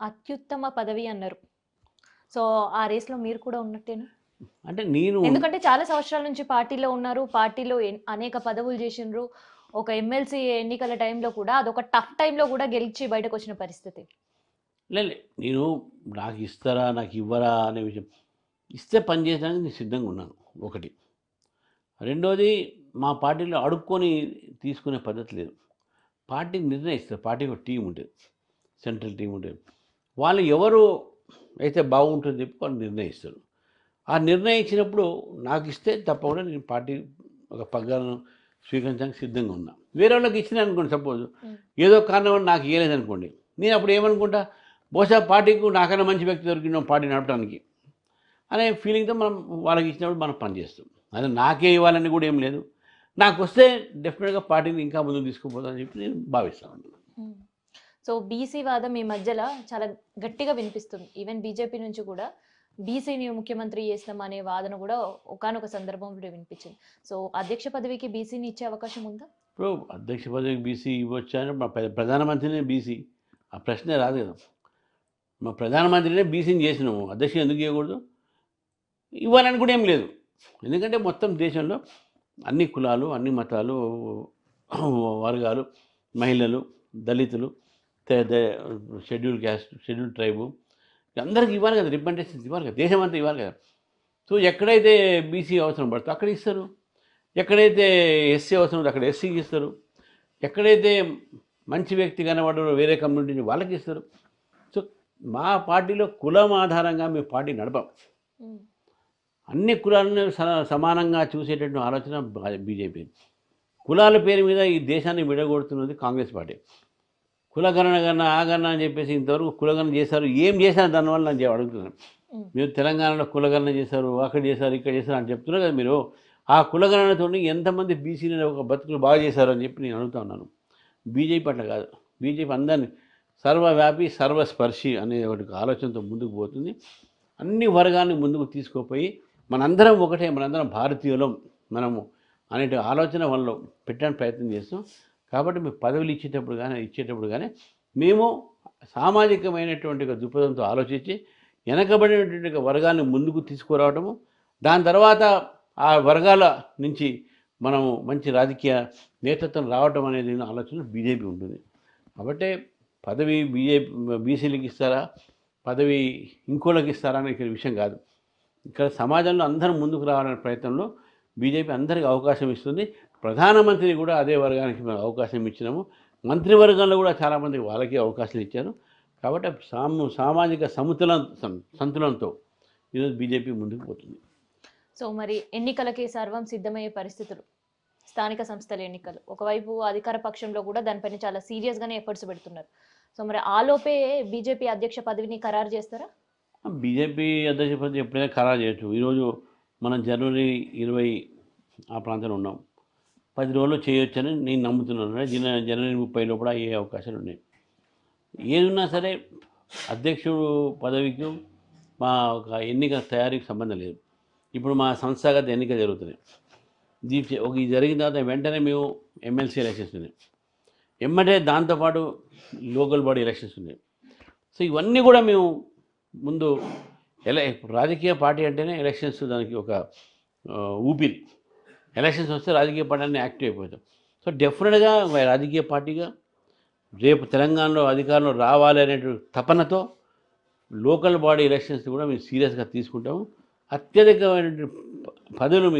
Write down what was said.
అత్యుత్తమ పదవి అన్నారు. సో ఆ రేస్లో మీరు కూడా ఉన్నట్టేనా? అంటే నేను ఎందుకంటే చాలా సంవత్సరాల నుంచి పార్టీలో ఉన్నారు. పార్టీలో అనేక పదవులు చేసిండ్రు. ఒక ఎమ్మెల్సీ ఎన్నికల టైంలో కూడా అదొక టఫ్ టైంలో కూడా గెలిచి బయటకు వచ్చిన పరిస్థితి. లేదు నేను నాకు ఇస్తారా నాకు ఇవ్వరా అనే విషయం. ఇస్తే పని చేయడానికి నేను సిద్ధంగా ఉన్నాను. ఒకటి. రెండోది మా పార్టీలో అడుక్కొని తీసుకునే పద్ధతి లేదు. పార్టీ నిర్ణయిస్తారు. పార్టీ ఒక టీం ఉంటుంది. సెంట్రల్ టీం ఉంటుంది. వాళ్ళు ఎవరు అయితే బాగుంటుందో చెప్పి వాళ్ళు నిర్ణయిస్తారు. ఆ నిర్ణయించినప్పుడు నాకు ఇస్తే తప్పకుండా నేను పార్టీ ఒక పగ్గాలను స్వీకరించడానికి సిద్ధంగా ఉన్నా. వేరే వాళ్ళకి ఇచ్చిన అనుకోండి సపోజ్. ఏదో కారణం నాకు ఇవ్వలేదు అనుకోండి నేను అప్పుడు ఏమనుకుంటా? బహుశా పార్టీకి నాకన్నా మంచి వ్యక్తి దొరికిన పార్టీ నడపడానికి అనే ఫీలింగ్తో మనం వాళ్ళకి ఇచ్చినప్పుడు మనం పనిచేస్తాం అదే నాకే ఇవ్వాలని కూడా ఏం లేదు. నాకు వస్తే డెఫినెట్గా పార్టీని ఇంకా ముందుకు తీసుకుపోతానని చెప్పి నేను భావిస్తాను సో బీసీ వాదం ఈ మధ్యలో చాలా గట్టిగా వినిపిస్తుంది. ఈవెన్ బీజేపీ నుంచి కూడా బీసీని ముఖ్యమంత్రి చేస్తాం అనే వాదన కూడా ఒకానొక సందర్భంలో వినిపించింది. సో అధ్యక్ష పదవికి బీసీని ఇచ్చే అవకాశం ఉందా? ఇప్పుడు అధ్యక్ష పదవికి బీసీ ఇవ్వచ్చు అని మా ప్రధానమంత్రినే బీసీ ఆ ప్రశ్నే రాదు కదా. మా ప్రధానమంత్రినే బీసీని చేసినాము. అధ్యక్షుడు ఎందుకు ఇవ్వకూడదు? ఇవ్వాలని కూడా ఏం లేదు. ఎందుకంటే మొత్తం దేశంలో అన్ని కులాలు అన్ని మతాలు వర్గాలు మహిళలు దళితులు షెడ్యూల్ క్యాస్ట్ షెడ్యూల్ ట్రైబు. అందరికి ఇవ్వాలి కదా రిప్రజెంటేషన్ ఇవ్వాలి కదా దేశం అంతా ఇవ్వాలి కదా. సో ఎక్కడైతే బీసీ అవసరం పడుతుందో అక్కడ ఇస్తారు. ఎక్కడైతే ఎస్సీ అవసరం ఉందో అక్కడ ఎస్సీకి ఇస్తారు. ఎక్కడైతే మంచి వ్యక్తి కనబడరో వేరే కమ్యూనిటీ నుంచి వాళ్ళకి ఇస్తారు. సో మా పార్టీలో కులం ఆధారంగా మేము పార్టీ నడపం. అన్ని కులాలను స- సమానంగా చూసేటట్టు ఆలోచన బీజేపీ కులాల పేరు మీద ఈ దేశాన్ని విడగొడుతున్నది కాంగ్రెస్ పార్టీ. కులగణన గణ ఆగరణ అని చెప్పేసి ఇంతవరకు కులగణన చేశారు. ఏం చేశారు? దానివల్ల నేను అడుగుతున్నాను. మీరు తెలంగాణలో కులగణన చేశారు అక్కడ చేశారు ఇక్కడ చేశారు అని చెప్తున్నారు కదా మీరు. ఆ కులగణనతో ఎంతమంది బీసీని ఒక బతుకులు బాగా చేశారు అని చెప్పి నేను అడుగుతా ఉన్నాను. బీజేపీ అట్లా కాదు. బీజేపీ అందరినీ సర్వవ్యాపి సర్వస్పర్శి అనే ఒకటి ఆలోచనతో ముందుకు పోతుంది. అన్ని వర్గాన్ని ముందుకు తీసుకుపోయి మనందరం ఒకటే మనందరం భారతీయులం మనము అనే ఆలోచన వాళ్ళు పెట్టడానికి ప్రయత్నం చేస్తాం. కాబట్టి మేము పదవులు ఇచ్చేటప్పుడు కానీ ఇచ్చేటప్పుడు కానీ మేము సామాజికమైనటువంటి దృక్పథంతో ఆలోచించి వెనకబడినటువంటి వర్గాన్ని ముందుకు తీసుకురావడము దాని తర్వాత ఆ వర్గాల నుంచి మనము మంచి రాజకీయ నేతృత్వం రావటం అనేది ఆలోచన బీజేపీ ఉంటుంది. కాబట్టి పదవి బీజేపీ బీసీలకు ఇస్తారా పదవి ఇంకోళ్ళకి ఇస్తారా అనే విషయం కాదు. ఇక్కడ సమాజంలో అందరం ముందుకు రావాలనే ప్రయత్నంలో బీజేపీ అందరికీ అవకాశం ఇస్తుంది. ప్రధానమంత్రిని కూడా అదే వర్గానికి మేము అవకాశం ఇచ్చినాము. మంత్రివర్గంలో కూడా చాలామందికి వాళ్ళకి అవకాశాలు ఇచ్చారు. కాబట్టి సాము సామాజిక సముతులం సంతులంతో ఈరోజు బీజేపీ ముందుకు పోతుంది. సో మరి ఎన్నికలకి సర్వం సిద్ధమయ్యే పరిస్థితులు స్థానిక సంస్థల ఎన్నికలు ఒకవైపు అధికార పక్షంలో కూడా దానిపైన చాలా సీరియస్ గానే ఎఫర్ట్స్ పెడుతున్నారు. సో మరి ఆలోపే బీజేపీ అధ్యక్ష పదవిని ఖరారు చేస్తారా? బీజేపీ అధ్యక్ష పదవి ఎప్పుడైనా ఖరారు చేయొచ్చు. ఈరోజు మనం జనవరి ఇరవై ఆ ప్రాంతంలో ఉన్నాం. పది రోజుల్లో చేయొచ్చని నేను నమ్ముతున్నాను. జన జనవరి ముప్పై లోపల అయ్యే అవకాశాలు ఉన్నాయి. ఏదున్నా సరే అధ్యక్షుడు పదవికి మా ఒక ఎన్నిక తయారీకి సంబంధం లేదు. ఇప్పుడు మా సంస్థాగత ఎన్నిక జరుగుతుంది దీని ఒక ఇది జరిగిన తర్వాత వెంటనే మేము ఎమ్మెల్సీ ఎలక్షన్స్ ఉన్నాయి. ఎమ్మటే దాంతోపాటు లోకల్ బాడీ ఎలక్షన్స్ ఉన్నాయి. సో ఇవన్నీ కూడా మేము ముందు ఎలా రాజకీయ పార్టీ అంటేనే ఎలక్షన్స్ దానికి ఒక ఊపిరి. ఎలక్షన్స్ వస్తే రాజకీయ పార్టీ అన్నీ యాక్టివ్ అయిపోతాం. సో డెఫినెట్గా రాజకీయ పార్టీగా రేపు తెలంగాణలో అధికారంలో రావాలి అనేటువంటి తపనతో లోకల్ బాడీ ఎలక్షన్స్ కూడా మేము సీరియస్గా తీసుకుంటాము. అత్యధికమైనటువంటి పదవులు